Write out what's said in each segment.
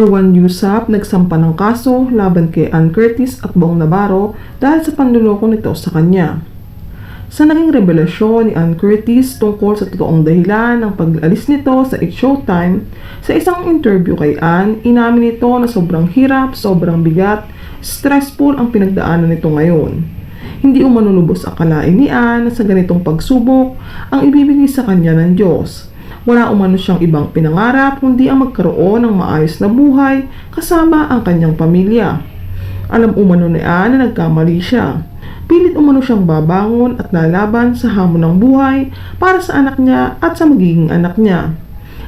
Erwan Yusap nagsampa ng kaso laban kay Ann Curtis at Bong Navarro dahil sa panluloko nito sa kanya. Sa naging revelasyon ni Ann Curtis tungkol sa totoong dahilan ng pag-alis nito sa It's Showtime, sa isang interview kay Ann, inamin nito na sobrang hirap, sobrang bigat, stressful ang pinagdaanan nito ngayon. Hindi umano lubos akalain ni Ann na sa ganitong pagsubok ang ibibigay sa kanya ng Diyos. Wala umano siyang ibang pinangarap kundi ang magkaroon ng maayos na buhay kasama ang kanyang pamilya. Alam umano ni Ann na nagkamali siya. Pilit umano siyang babangon at lalaban sa hamon ng buhay para sa anak niya at sa magiging anak niya.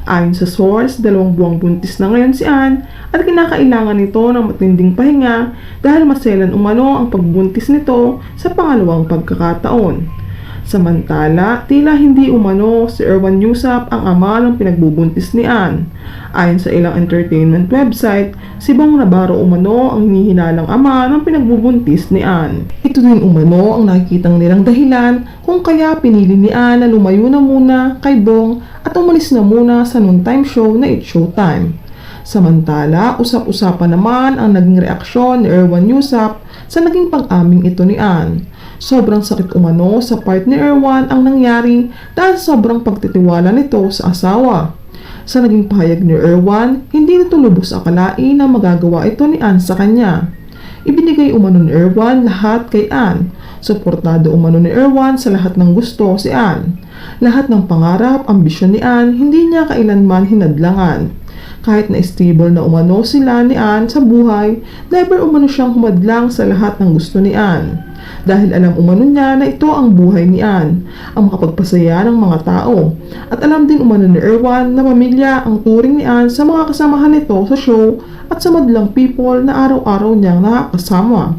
Ayon sa source, dalawang buwang buntis na ngayon si Ann at kinakailangan nito ng matinding pahinga dahil maselan umano ang pagbuntis nito sa pangalawang pagkakataon. Samantala, tila hindi umano si Erwan Yusap ang ama ng pinagbubuntis ni Ann. Ayon sa ilang entertainment website, si Bong Navarro umano ang hinihinalang ama ng pinagbubuntis ni Ann. Ito din umano ang nakikitang nilang dahilan kung kaya pinili ni Ann na lumayo na muna kay Bong at umalis na muna sa noontime show na It's Showtime. Samantala, usap-usapan naman ang naging reaksyon ni Erwan Yusap sa naging pag-aming ito ni Ann. Sobrang sakit umano sa part ni Erwan ang nangyari dahil sobrang pagtitiwala nito sa asawa. Sa naging pahayag ni Erwan, hindi nito lubos akalain na magagawa ito ni Ann sa kanya. Ibinigay umano ni Erwan lahat kay Ann. Suportado umano ni Erwan sa lahat ng gusto si Ann. Lahat ng pangarap, ambisyon ni Ann, hindi niya kailanman hinadlangan. Kahit na stable na umano sila ni Ann sa buhay, never umano siyang humadlang sa lahat ng gusto ni Ann. Dahil alam umano niya na ito ang buhay ni Ann, ang makapagpasaya ng mga tao. At alam din umano ni Erwan na pamilya ang turing ni Ann sa mga kasamahan nito sa show at sa madlang people na araw-araw niyang nakakasama.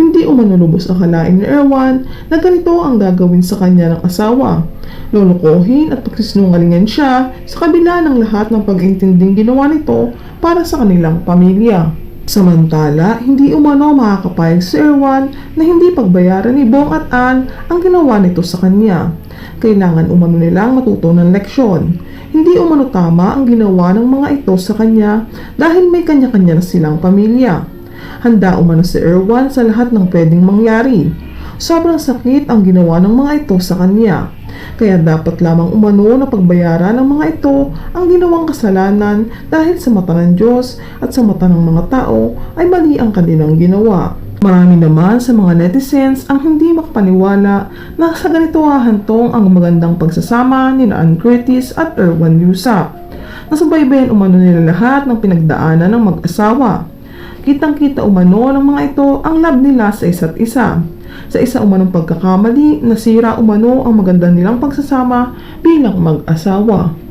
Hindi umano lubos akalain ni Erwan na ganito ang gagawin sa kanya ng asawa. Lolokohin at pagsisinungalingan siya sa kabila ng lahat ng pag-intinding ginawa nito para sa kanilang pamilya. Samantala, hindi umano makakapayag si Erwan na hindi pagbayaran ni Bong at Ann ang ginawa nito sa kanya. Kailangan umano nilang matuto ng leksyon. Hindi umano tama ang ginawa ng mga ito sa kanya dahil may kanya-kanya na silang pamilya. Handa umano si Erwan sa lahat ng pwedeng mangyari. Sobrang sakit ang ginawa ng mga ito sa kanya. Kaya dapat lamang umano na pagbayaran ng mga ito ang ginawang kasalanan dahil sa mata ng Diyos at sa mata ng mga tao ay mali ang kanilang ginawa. Marami naman sa mga netizens ang hindi makapaniwala na sa ganito hahantong ang magandang pagsasama ni Ann Curtis at Erwan Yusap. Nasubaybayan umano nila lahat ng pinagdaanan ng mag-asawa. Kitang-kita umano ng mga ito ang love nila sa isa't isa. Sa isa umanong pagkakamali, nasira umano ang maganda nilang pagsasama bilang mag-asawa.